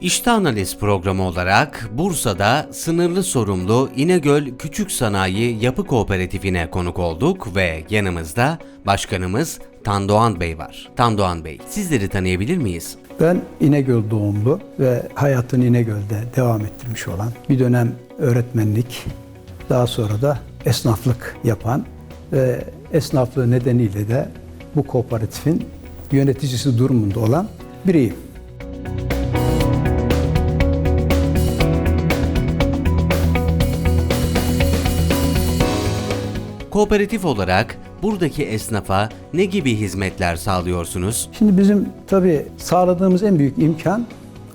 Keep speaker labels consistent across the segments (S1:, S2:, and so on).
S1: İşte Analiz programı olarak Bursa'da sınırlı sorumlu İnegöl Küçük Sanayi Yapı Kooperatifine konuk olduk ve yanımızda başkanımız Tandoğan Bey var. Tandoğan Bey, sizleri tanıyabilir miyiz?
S2: Ben İnegöl doğumlu ve hayatını İnegöl'de devam ettirmiş olan bir dönem öğretmenlik, daha sonra da esnaflık yapan ve esnaflığı nedeniyle de bu kooperatifin yöneticisi durumunda olan biriyim.
S1: Kooperatif olarak buradaki esnafa ne gibi hizmetler sağlıyorsunuz?
S2: Şimdi bizim tabii sağladığımız en büyük imkan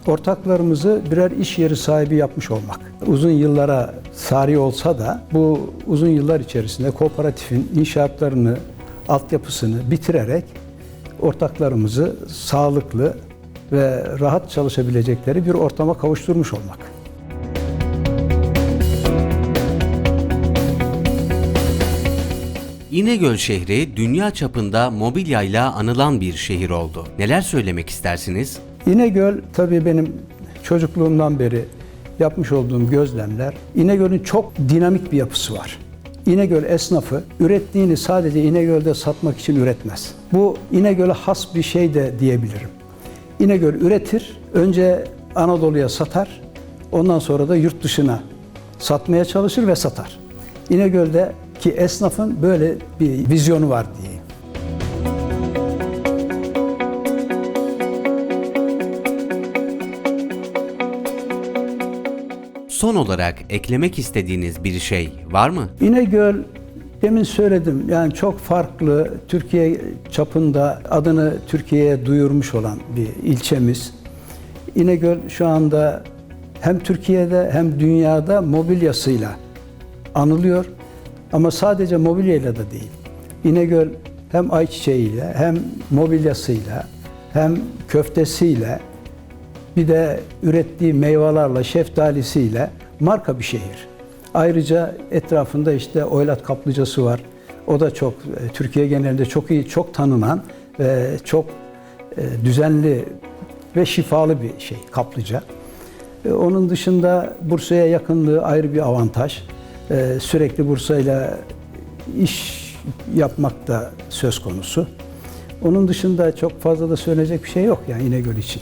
S2: ortaklarımızı birer iş yeri sahibi yapmış olmak. Uzun yıllara sari olsa da bu uzun yıllar içerisinde kooperatifin inşaatlarını, altyapısını bitirerek ortaklarımızı sağlıklı ve rahat çalışabilecekleri bir ortama kavuşturmuş olmak.
S1: İnegöl şehri dünya çapında mobilyayla anılan bir şehir oldu. Neler söylemek istersiniz?
S2: İnegöl tabii benim çocukluğumdan beri yapmış olduğum gözlemler. İnegöl'ün çok dinamik bir yapısı var. İnegöl esnafı ürettiğini sadece İnegöl'de satmak için üretmez. Bu İnegöl'e has bir şey de diyebilirim. İnegöl üretir, önce Anadolu'ya satar, ondan sonra da yurt dışına satmaya çalışır ve satar. İnegöl'deki esnafın böyle bir vizyonu var diyeyim.
S1: Son olarak eklemek istediğiniz bir şey var mı?
S2: İnegöl demin söyledim yani çok farklı Türkiye çapında adını Türkiye'ye duyurmuş olan bir ilçemiz. İnegöl şu anda hem Türkiye'de hem dünyada mobilyasıyla anılıyor. Ama sadece mobilyayla da değil. İnegöl hem ayçiçeğiyle hem mobilyasıyla hem köftesiyle bir de ürettiği meyvelerle, şeftalisiyle marka bir şehir. Ayrıca etrafında işte Oylat Kaplıcası var. O da çok e, Türkiye genelinde çok iyi, çok tanınan ve çok e, düzenli ve şifalı bir şey kaplıca. E, Onun dışında Bursa'ya yakınlığı ayrı bir avantaj. Sürekli Bursa'yla iş yapmak da söz konusu. Onun dışında çok fazla da söyleyecek bir şey yok yani İnegöl için.